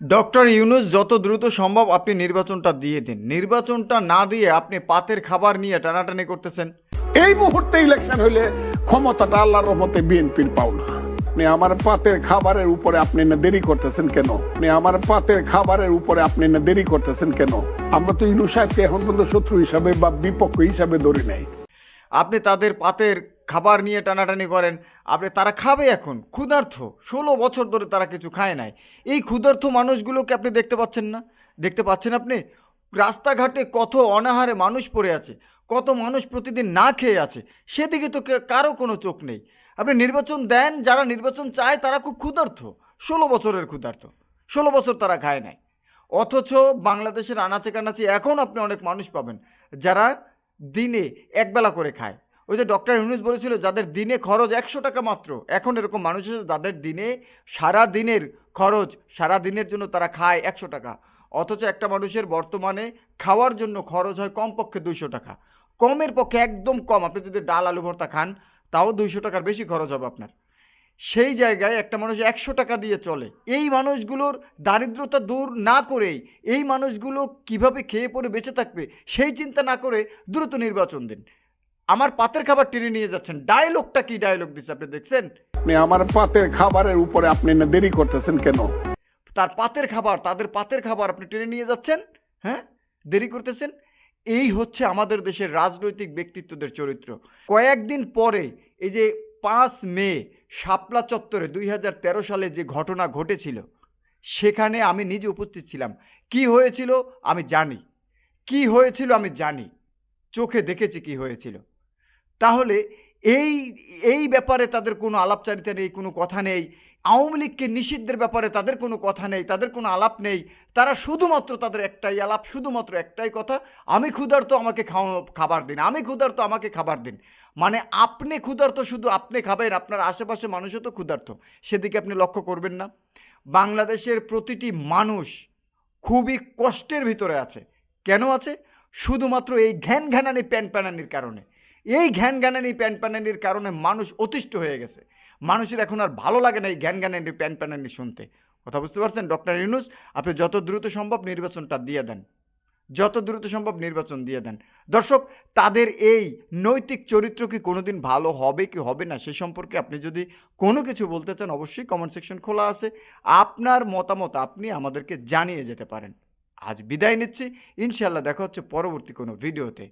Doctor Yunus যত দ্রুত সম্ভব আপনি নির্বাচনটা দিয়ে দিন। নির্বাচনটা না দিয়ে আপনি পাতের খাবার নিয়ে টানাটানি করতেছেন। এই মুহূর্তে ইলেকশন হইলে ক্ষমতাটা আল্লাহর রহমতে বিএনপির পাও না আপনি আমার পাতের খাবারের উপরে আপনি না দেরি করতেছেন কেন? আপনি আমার পাতের খাবারের উপরে আপনি না দেরি করতেছেন কেন? আমরা তো ইনু সাহেবকে এখন পর্যন্ত শত্রু হিসাবে বা বিপক্ষ হিসাবে ধরি নাই। আপনি তাদের পাতের খাবার নিয়ে টানাটানি করেন। আপনি, তারা খাবে এখন, ক্ষুধার্থ। ষোলো বছর ধরে তারা কিছু খায় নাই। এই ক্ষুধার্থ মানুষগুলোকে আপনি দেখতে পাচ্ছেন না? দেখতে পাচ্ছেন আপনি? রাস্তাঘাটে কত অনাহারে মানুষ পড়ে আছে, কত মানুষ প্রতিদিন না খেয়ে আছে, সেদিকে তো কারও কোনো চোখ নেই। আপনি নির্বাচন দেন, যারা নির্বাচন চায়, তারা খুব ক্ষুধার্থ। ষোলো বছরের ক্ষুধার্থ। ষোলো বছর তারা খায় নাই। অথচ বাংলাদেশের আনাচে কানাচে এখন আপনি অনেক মানুষ পাবেন, যারা দিনে একবেলা করে খায়। ওই যে ডক্টর ইউনুস বলেছিল, যাদের দিনে খরচ একশো টাকা মাত্র, এখন এরকম মানুষ আছে যাদের দিনে সারা দিনের খরচ, সারা দিনের জন্য তারা খায় একশো টাকা। অথচ একটা মানুষের বর্তমানে খাওয়ার জন্য খরচ হয় কমপক্ষে দুইশো টাকা। কমের পক্ষে একদম কম। আপনি যদি ডাল, আলু ভর্তা খান, তাও দুইশো টাকার বেশি খরচ হবে আপনার। সেই জায়গায় একটা মানুষ একশো টাকা দিয়ে চলে। এই মানুষগুলোর দারিদ্রতা দূর না করেই এই মানুষগুলো কীভাবে খেয়ে পরে বেঁচে থাকবে, সেই চিন্তা না করে দ্রুত নির্বাচন দিন। আমার পাতের খাবার টেনে নিয়ে যাচ্ছেন। ডায়লগটা কি ডায়লগ দিচ্ছে আপনি দেখছেন? আপনি আমার পাতের খাবারের উপরে আপনি না দেরি করতেছেন কেন? তার পাতের খাবার তাদের পাতের খাবার আপনি টেনে নিয়ে যাচ্ছেন হ্যাঁ? দেরি করতেছেন? এই হচ্ছে আমাদের দেশের রাজনৈতিক ব্যক্তিত্বদের চরিত্র। কয়েকদিন পরে এই যে পাঁচ মে শাপলা চত্বরে দুই হাজার তেরো সালে যে ঘটনা ঘটেছিল সেখানে আমি নিজে উপস্থিত ছিলাম। কি হয়েছিল আমি জানি। কি হয়েছিল আমি জানি। চোখে দেখেছি কি হয়েছিল। তাহলে এই এই ব্যাপারে তাদের কোনো আলাপচারিতা নেই, কোনো কথা নেই। আওয়ামী লীগকে নিষিদ্ধের ব্যাপারে তাদের কোনো কথা নেই, তাদের কোনো আলাপ নেই। তারা শুধুমাত্র তাদের একটাই আলাপ, শুধুমাত্র একটাই কথা, আমি ক্ষুধার্ত, আমাকে খাবার দিন। আমি ক্ষুধার্ত, আমাকে খাবার দিন। মানে আপনি ক্ষুধার্ত, শুধু আপনি খাবেন, আপনার আশেপাশে মানুষও তো ক্ষুধার্ত। সেদিকে আপনি লক্ষ্য করবেন না। বাংলাদেশের প্রতিটি মানুষ খুবই কষ্টের ভিতরে আছে। কেন আছে? শুধুমাত্র এই ঘ্যান ঘ্যানানি, প্যান প্যানানির কারণে। এই ঘ্যান ঘ্যানানি প্যান প্যানানির কারণে মানুষ অতিষ্ঠ হয়ে গেছে। মানুষের এখন আর ভালো লাগে না এই জ্ঞান জ্ঞানানি প্যান প্যানানি শুনতে। কথা বুঝতে পারছেন? ডক্টর ইউনুস, আপনি যত দ্রুত সম্ভব নির্বাচনটা দিয়ে দেন। যত দ্রুত সম্ভব নির্বাচন দিয়ে দেন। দর্শক, তাদের এই নৈতিক চরিত্র কি কোনোদিন ভালো হবে কি হবে না, সে সম্পর্কে আপনি যদি কোনো কিছু বলতে চান, অবশ্যই কমেন্ট সেকশন খোলা আছে। আপনার মতামত আপনি আমাদেরকে জানিয়ে যেতে পারেন। আজ বিদায় নিচ্ছি। ইনশাল্লাহ দেখা হচ্ছে পরবর্তী কোনো ভিডিওতে।